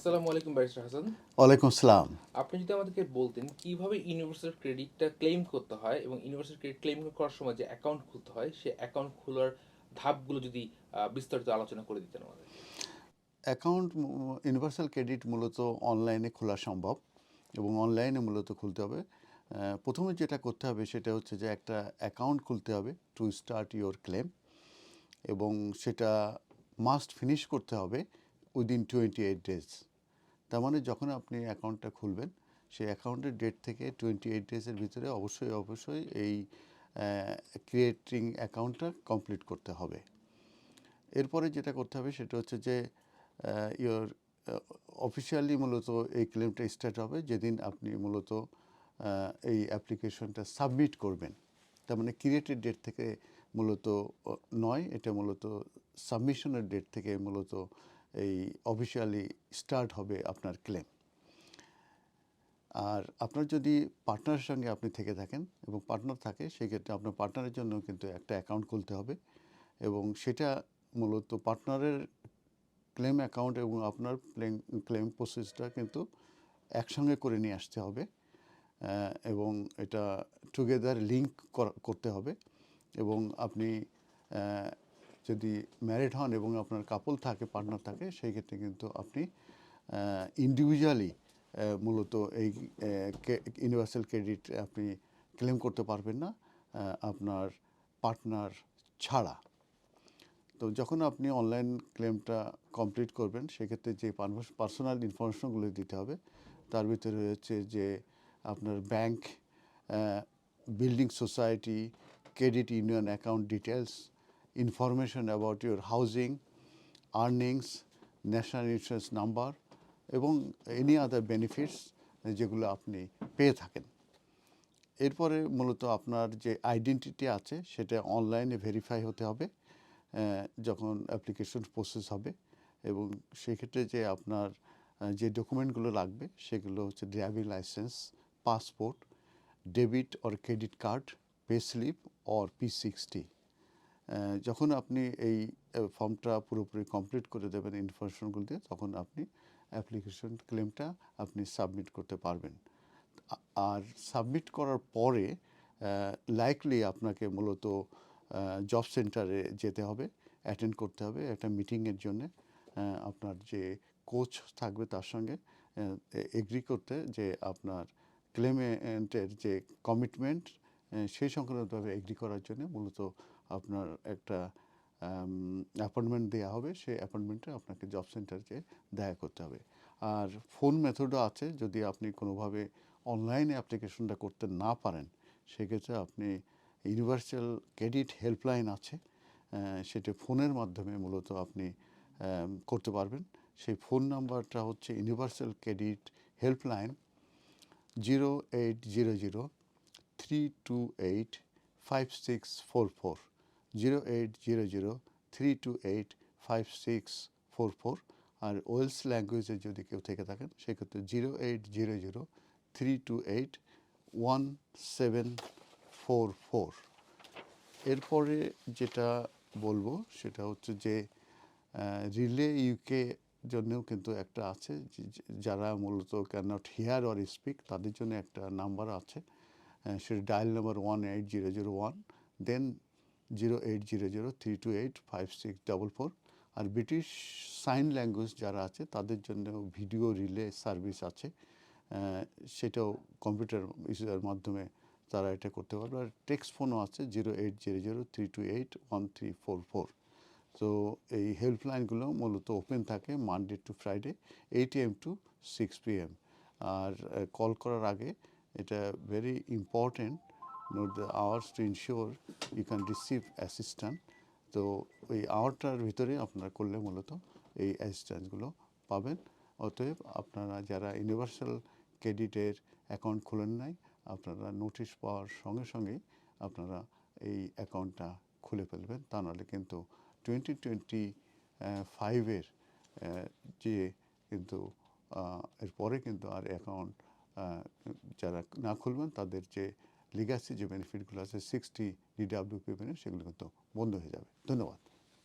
আসসালামু আলাইকুম ব্যারিস্টার হাসান। ওয়ালাইকুম আসসালাম। আপনি যদি আমাদেরকে বলতেন কীভাবে ইউনিভার্সাল ক্রেডিটটা ক্লেম করতে হয় এবং ইউনিভার্সাল ক্রেডিট ক্লেম করার সময় যে অ্যাকাউন্ট খুলতে হয় সেই অ্যাকাউন্ট খোলার ধাপগুলো যদি বিস্তারিত আলোচনা করে দিতেন আমাদের। অ্যাকাউন্ট ইউনিভার্সাল ক্রেডিট মূলত অনলাইনে খোলা সম্ভব এবং অনলাইনে মূলত খুলতে হবে। প্রথমে যেটা করতে হবে সেটা হচ্ছে যে একটা অ্যাকাউন্ট খুলতে হবে টু স্টার্ট ইওর ক্লেম এবং সেটা মাস্ট ফিনিশ করতে হবে উইদিন টোয়েন্টি এইট ডেজ। তার মানে যখন আপনি অ্যাকাউন্টটা খুলবেন, সেই অ্যাকাউন্টের ডেট থেকে টোয়েন্টি এইট ডেজের ভিতরে অবশ্যই অবশ্যই এই ক্রিয়েটিং অ্যাকাউন্টটা কমপ্লিট করতে হবে। এরপরে যেটা করতে হবে সেটা হচ্ছে যে ইয়োর অফিসিয়ালি মূলত এই ক্লেমটা স্টার্ট হবে যেদিন আপনি মূলত এই অ্যাপ্লিকেশনটা সাবমিট করবেন। তার মানে ক্রিয়েটেড ডেট থেকে মূলত নয়, এটা মূলত সাবমিশনের ডেট থেকে মূলত এই অফিসিয়ালি স্টার্ট হবে আপনার ক্লেম আর আপনার যদি পার্টনারের সঙ্গে আপনি থেকে থাকেন এবং পার্টনার থাকে, সেক্ষেত্রে আপনার পার্টনারের জন্য কিন্তু একটা অ্যাকাউন্ট খুলতে হবে এবং সেটা মূলত পার্টনারের ক্লেম অ্যাকাউন্ট এবং আপনার ক্লেম ক্লেম প্রসেসটা কিন্তু একসঙ্গে করে নিয়ে আসতে হবে এবং এটা টুগেদার লিঙ্ক করতে হবে এবং আপনি যদি ম্যারিড হন এবং আপনার কাপল থাকে পার্টনার থাকে, সেই ক্ষেত্রে কিন্তু আপনি ইন্ডিভিজুয়ালি মূলত এই ইউনিভার্সাল ক্রেডিট আপনি ক্লেম করতে পারবেন না আপনার পার্টনার ছাড়া। তো যখন আপনি অনলাইন ক্লেমটা কমপ্লিট করবেন, সেক্ষেত্রে যে পার্সোনাল ইনফরমেশনগুলো দিতে হবে, তার ভিতরে হচ্ছে যে আপনার bank building society credit union account details information about your housing earnings national insurance number এবং এনি আদার বেনিফিটস যেগুলো আপনি পেয়ে থাকেন। এরপরে মূলত আপনার যে আইডেন্টিটি আছে সেটা অনলাইনে ভেরিফাই হতে হবে যখন অ্যাপ্লিকেশন প্রসেস হবে এবং সেক্ষেত্রে যে আপনার যে ডকুমেন্টগুলো লাগবে সেগুলো হচ্ছে driving licence passport debit or credit card pay slip or P sixty যখন আপনি এই ফর্মটা পুরোপুরি কমপ্লিট করে দেবেন ইনফরমেশনগুলো দিয়ে, তখন আপনি অ্যাপ্লিকেশন ক্লেমটা আপনি সাবমিট করতে পারবেন। আর সাবমিট করার পরে লাইকলি আপনাকে মূলত জব সেন্টারে যেতে হবে অ্যাটেন্ড করতে হবে একটা মিটিংয়ের জন্য। আপনার যে কোচ থাকবে তার সঙ্গে এগ্রি করতে যে আপনার ক্লেমেন্টের যে কমিটমেন্ট সেই সংক্রান্তভাবে এগ্রি করার জন্য মূলত আপনার একটা অ্যাপয়েন্টমেন্ট দেওয়া হবে, সেই অ্যাপয়েন্টমেন্টে আপনাকে জব সেন্টারকে দেখা করতে হবে। আর ফোন মেথডও আছে, যদি আপনি কোনোভাবে অনলাইনে অ্যাপ্লিকেশনটা করতে না পারেন, সেক্ষেত্রে আপনি ইউনিভার্সাল ক্রেডিট হেল্পলাইন আছে সেটা ফোনের মাধ্যমে মূলত আপনি করতে পারবেন। সেই ফোন নাম্বারটা হচ্ছে universal credit helpline zero eight zero zero three two eight five six four four zero eight zero zero three two eight five six four four আর ওয়েলস ল্যাঙ্গুয়েজে যদি কেউ থেকে থাকেন, সেক্ষেত্রে zero eight zero zero three two eight one seven four four এরপরে যেটা বলব, সেটা হচ্ছে যে রিলে ইউকে জন্যও কিন্তু একটা আছে যারা মূলত can not hear or speak তাদের জন্য একটা নাম্বার আছে সেটা dial number one eight zero zero one then zero eight zero zero three two eight five six double four. আর ব্রিটিশ সাইন ল্যাঙ্গুয়েজ যারা আছে, তাদের জন্য ভিডিও রিলে সার্ভিস আছে। সেটাও কম্পিউটার ইস্যুর মাধ্যমে তারা এটা করতে পারবে। আর টেক্সট ফোনও আছে, zero eight zero zero three two eight one three four four. তো এই হেল্পলাইনগুলো মূলত ওপেন থাকে Monday to Friday, eight M to six P M. R call করার আগে এটা very important note the hours to ensure you can receive assistant তো ওই আওয়ারটার ভিতরে আপনারা করলে মূলত এই অ্যাসিস্ট্যান্সগুলো পাবেন। অতএব আপনারা যারা ইউনিভার্সাল ক্রেডিটের অ্যাকাউন্ট খুলেন নাই, আপনারা নোটিশ পাওয়ার সঙ্গে সঙ্গেই আপনারা এই অ্যাকাউন্টটা খুলে ফেলবেন। তা নাহলে কিন্তু টোয়েন্টি টোয়েন্টি ফাইভের যে কিন্তু এরপরে কিন্তু আর অ্যাকাউন্ট যারা না খুলবেন, তাদের যে লিগাসি যে বেনিফিটগুলো আছে সিক্সটি ডিডাব্লিউপি বেনিফিট সেগুলো কিন্তু বন্ধ হয়ে যাবে। ধন্যবাদ।